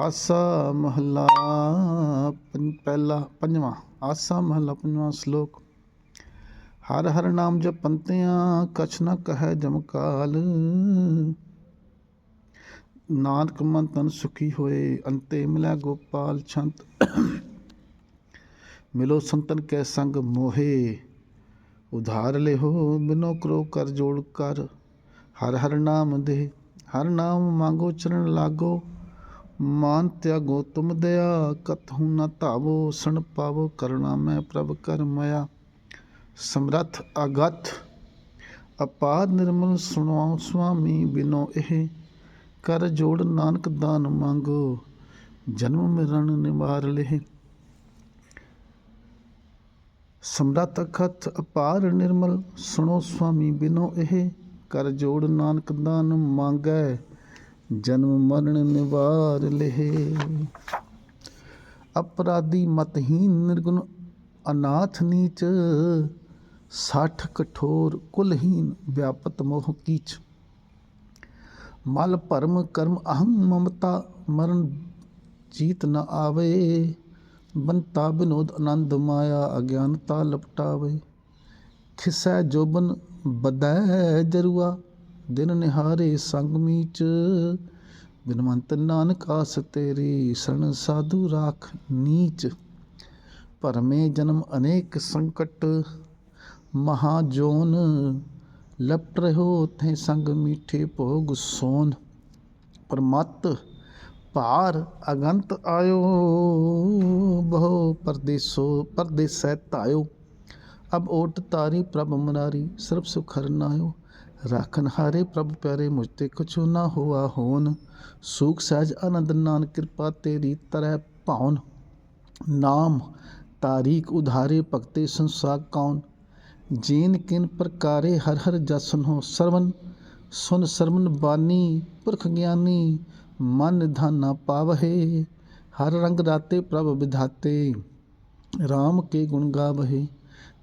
ਆਸਾ ਮਹੱਲਾ ਪੰ- ਪਹਿਲਾ ਪੰਜਵਾਂ ਆਸਾ ਮਹੱਲਾ ਪੰਜਵਾਂ ਸ਼ਲੋਕ ਹਰ ਹਰ ਨਾਮ ਜਪੰਤਿਆਂ ਕਛ ਨ ਕਹੈ ਜਮਕਾਲ ਨਾਨਕ ਮਨ ਤਨ ਸੁਖੀ ਹੋਏ ਅੰਤੇ ਮਿਲੈ ਗੋਪਾਲ ਛੰਤ ਮਿਲੋ ਸੰਤਨ ਕੈ ਸੰਗ ਮੋਹੇ ਉਧਾਰ ਲਿਹੋ ਬਿਨੋ ਕਰੋ ਕਰ ਜੋੜ ਕਰ ਹਰ ਹਰ ਨਾਮ ਦੇ ਹਰ ਨਾਮ ਮੰਗੋ ਚਰਨ ਲਾਗੋ ਮਾਨ ਤਿਆਗੋ ਤੁਮ ਦਇਆ ਕਤਹੁ ਨ ਧਾਵੋ, ਸਣ ਪਾਵੋ ਕਰੁਣਾ ਮੈਂ ਪ੍ਰਭ ਕਰ ਮਇਆ। ਸਮਰਥ ਅਗਤ, ਅਪਾਰ ਨਿਰਮਲ ਸੁਣਾਉ ਸੁਆਮੀ ਬਿਨੋ ਇਹ, ਕਰ ਜੋੜ ਨਾਨਕ ਦਾਨ ਮੰਗੋ, ਜਨਮ ਮਰਨ ਨਿਵਾਰ ਲਿਹ। ਸਮਰਥ ਅਖਤ, ਅਪਾਰ ਨਿਰਮਲ ਸੁਣੋ ਸੁਆਮੀ ਬਿਨੋ ਇਹ, ਕਰ ਜੋੜ ਨਾਨਕ ਦਾਨ ਮੰਗੈ। जन्म मरण निवार लेहे। अपराधी मतहीन निर्गुण अनाथ नीच, साठ कठोर कुलहीन व्यापत मोह कीच। मल परम कर्म अहम ममता, मरण जीत न आवे। बनता विनोद आनंद माया, अज्ञानता लपटावे। खिसै जोबन बदै जरुआ ਦਿਨ ਨਿਹਾਰੇ ਸੰਗ ਮੀਚ। ਬਿਨਵੰਤ ਨਾਨਕ ਆਸ ਤੇਰੀ ਸਣ ਸਾਧੂ ਰਾਖ ਨੀਚ। ਭਰਮੇ ਜਨਮ ਅਨੇਕ ਸੰਕਟ, ਮਹਾ ਜੋਨ। ਲਪਟ ਰਹੋ ਥੇ ਸੰਗ ਮੀਠੇ ਭੋਗ ਸੋਨ। ਪਰਮਤ ਭਾਰ ਅਗੰਤ ਆਇਓ, ਬਹੁ ਪਰਦੇਸੋ, ਪਰਦੇਸੈ ਧਾਇਓ। ਅਬ ਓਟ ਤਾਰੀ ਪ੍ਰਭ ਮਨਾਰੀ, ਸਰਬ ਸੁਖ ਹਰਨਾਇਓ ਰਾਖਨ ਹਾਰੇ ਪ੍ਰਭ ਪਿਆਰੇ, ਮੁਝ ਤੇ ਕਛੁ ਨਾ ਹੋਆ ਹੋਨ ਸੂਖ ਸਹਿਜ ਆਨੰਦ ਨਾਨ ਕਿਰਪਾ ਤੇਰੀ ਤਰੈ ਭਾਉਨ ਨਾਮ ਤਾਰੀਕ ਉਧਾਰੇ ਭਗਤੇ ਸੰਸਾਰ ਕੌਣ ਜੀਨ ਕਿਨ ਪ੍ਰਕਾਰੇ ਹਰ ਹਰ ਜਸਨ ਹੋ ਸਰਵਨ। ਸੁਨ ਸਰਵਨ ਬਾਨੀ ਪੁਰਖ ਗਿਆਨੀ, ਮਨ ਨਿਧਾਨਾ ਪਾਵਹਿ। ਹਰ ਰੰਗ ਰਾਤੇ ਪ੍ਰਭ ਵਿਧਾਤੇ RAM ਕੇ ਗੁਣ ਗਾਵਹਿ।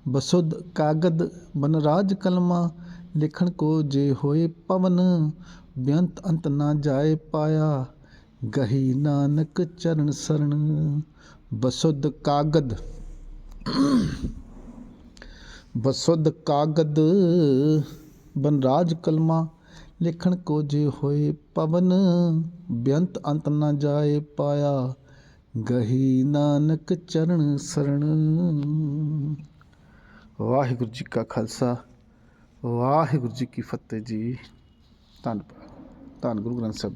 ਬਸੁਧ ਕਾਗਦ ਬਨਰਾਜ ਕਲਮਾ ਲਿਖਣ ਕੋ ਜੇ ਹੋਏ ਪਵਨ ਬੇਅੰਤ ਅੰਤ ਨਾ ਜਾਏ ਪਾਇਆ। ਗਹੀ ਨਾਨਕ ਚਰਨ ਸਰਣ ਬਸੁੱਧ ਕਾਗਦ। ਬਸੁਧ ਕਾਗਦ, ਬਨਰਾਜ ਕਲਮਾ, ਲਿਖਣ ਕੋ ਜੇ ਹੋਏ ਪਵਨ ਬੇਅੰਤ ਅੰਤ ਨਾ ਜਾਏ ਪਾਇਆ। ਗਹੀ ਨਾਨਕ ਚਰਨ ਸਰਣ ਵਾਹਿਗੁਰੂ ਜੀ ਕਾ ਖਾਲਸਾ। ਵਾਹਿਗੁਰੂ ਜੀ ਕੀ ਫਤਿਹ ਜੀ। ਧੰਨਵਾਦ ਧੰਨ ਗੁਰੂ ਗ੍ਰੰਥ ਸਾਹਿਬ